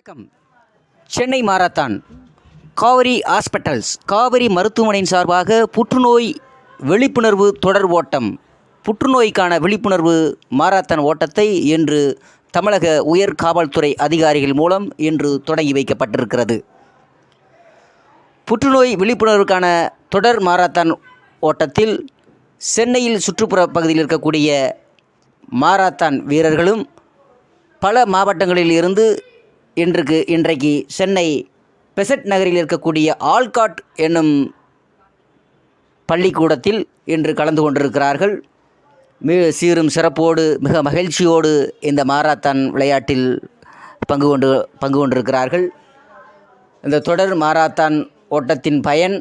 வணக்கம். Chennai marathon Kauvery hospitals Kauvery மருத்துவமனையின் சார்பாக புற்றுநோய் விழிப்புணர்வு தொடர் ஓட்டம் புற்றுநோய்க்கான விழிப்புணர்வு மாரத்தான் ஓட்டத்தை இன்று தமிழக உயர் காவல்துறை அதிகாரிகள் மூலம் இன்று தொடங்கி வைக்கப்பட்டிருக்கிறது. புற்றுநோய் விழிப்புணர்வுக்கான தொடர் மாரத்தான் ஓட்டத்தில் சென்னையில் சுற்றுப்புற பகுதியில் இருக்கக்கூடிய மாரத்தான் வீரர்களும் பல மாவட்டங்களில் இருந்து இன்றுக்கு இன்றைக்கு சென்னை பெசட் நகரில் இருக்கக்கூடிய ஆல்காட் என்னும் பள்ளிக்கூடத்தில் இன்று கலந்து கொண்டிருக்கிறார்கள். மிக சீரும் சிறப்போடு மிக மகிழ்ச்சியோடு இந்த மாராத்தான் விளையாட்டில் பங்கு கொண்டு பங்கு கொண்டிருக்கிறார்கள். இந்த தொடர் மாராத்தான் ஓட்டத்தின் பயன்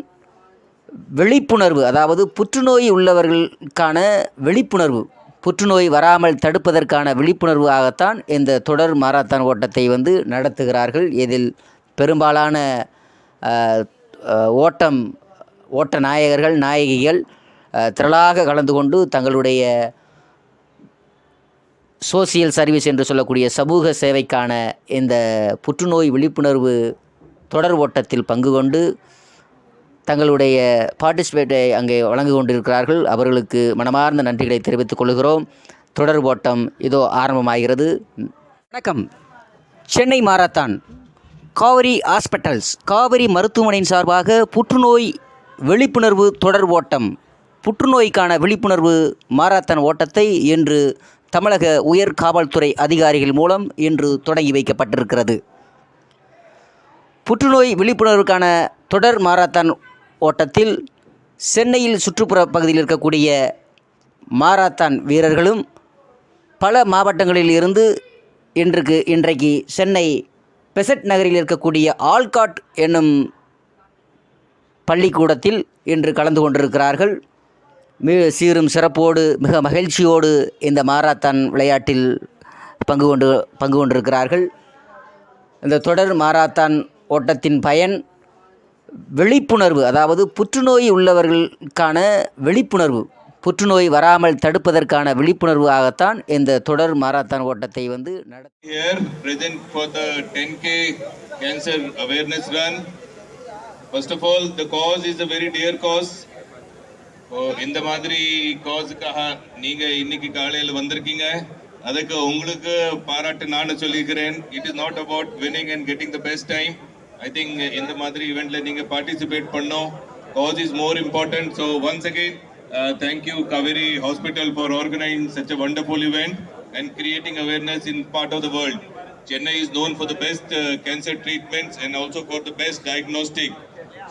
விழிப்புணர்வு அதாவது புற்றுநோய் உள்ளவர்களுக்கான விழிப்புணர்வு. புற்றுநோய் வராமல் தடுப்பதற்கான விழிப்புணர்வாகத்தான் இந்த தொடர் மாரத்தான் ஓட்டத்தை வந்து நடத்துகிறார்கள். இதில் பெரும்பாலான ஓட்டம் ஓட்ட நாயகர்கள் நாயகிகள் திரளாக கலந்து கொண்டு தங்களுடைய சோசியல் சர்வீஸ் என்று சொல்லக்கூடிய சமூக சேவைக்கான இந்த புற்றுநோய் விழிப்புணர்வு தொடர் ஓட்டத்தில் பங்கு கொண்டு தங்களுடைய பார்ட்டிசிபேட்டை அங்கே வழங்கி கொண்டிருக்கிறார்கள். அவர்களுக்கு மனமார்ந்த நன்றிகளை தெரிவித்துக் கொள்கிறோம். தொடர் ஓட்டம் இதோ ஆரம்பமாகிறது. வணக்கம். சென்னை மாரத்தான். காவிரி ஹாஸ்பிட்டல்ஸ். காவிரி மருத்துவமனையின் சார்பாக புற்றுநோய் விழிப்புணர்வு தொடர் ஓட்டம். புற்றுநோய்க்கான விழிப்புணர்வு மாரத்தான் ஓட்டத்தை இன்று தமிழக உயர் காவல்துறை அதிகாரிகள் மூலம் இன்று தொடங்கி வைக்கப்பட்டிருக்கிறது. புற்றுநோய் விழிப்புணர்வுக்கான தொடர் மாரத்தான் ஓட்டத்தில் சென்னையில் சுற்றுப்புற பகுதியில் இருக்கக்கூடிய மாராத்தான் வீரர்களும் பல மாவட்டங்களில் இருந்து இன்றுக்கு இன்றைக்கு சென்னை பெசட் நகரில் இருக்கக்கூடிய ஆல்காட் என்னும் பள்ளிக்கூடத்தில் இன்று கலந்து கொண்டிருக்கிறார்கள். மிக சீரும் சிறப்போடு மிக மகிழ்ச்சியோடு இந்த மாராத்தான் விளையாட்டில் பங்கு கொண்டு பங்கு கொண்டிருக்கிறார்கள். இந்த தொடர் மாராத்தான் ஓட்டத்தின் பயன் விழிப்புணர்வு அதாவது புற்றுநோய் உள்ளவர்களுக்கான விழிப்புணர்வு புற்றுநோய் வராமல் தடுப்பதற்கான விழிப்புணர்வு ஆகத்தான் இந்த தொடர் மாரத்தான் ஓட்டத்தை வந்து நட here present for the 10k cancer awareness run. First of all the cause is a very dear cause. ஓ, இந்த மாதிரி காஸுக்காக நீங்க இன்னைக்கு காலையில வந்திருக்கீங்க. அதுக்கு உங்களுக்கு பாராட்டு நானும் சொல்லியிருக்கிறேன். It is not about winning and getting the best time I think இந்த மாதிரி இவெண்ட்ல நீங்க பார்ட்டிசிபேட் பண்ணோம் cause is more important so once again thank you Kaveri hospital for organising such a wonderful event and creating awareness in part of the world. Chennai is known for the best uh, cancer treatments and also for the best diagnostic.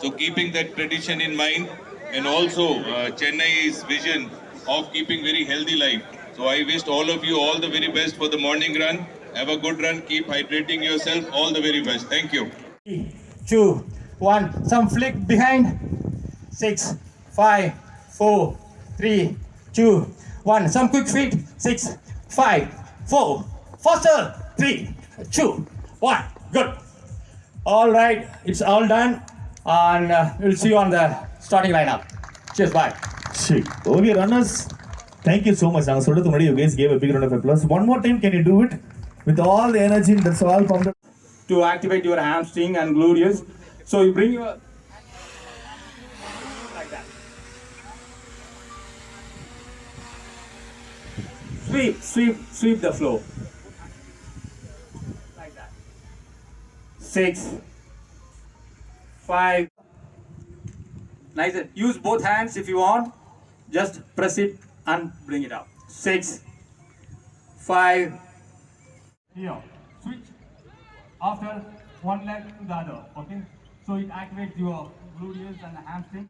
So keeping that tradition in mind and also uh, Chennai's vision of keeping very healthy life. So I wish all of you all the very best for the morning run. Have a good run. Keep hydrating yourself. All the very best. Thank you. Three, two, one. Some flick behind. Six, five, four, three, two, one. Some quick feet. Six, five, four. Faster. Three, two, one. Good. All right. It's all done. And uh, we'll see you on the starting lineup. Cheers. Bye. Shit. Okay, runners. Thank you so much. நாங்க சொல்றதுக்கு முன்னாடி you guys gave a big round of applause. One more time, can you do it with all the energy that's all pumped up? To activate your hamstring and gluteus. So you bring your like that. Sweep, sweep, sweep the floor. Like that. Six, five. Nice. Use both hands if you want. Just press it and bring it up. Six, five. Here. Switch after one leg to the other. Okay. So it activates your gluteus and the hamstring.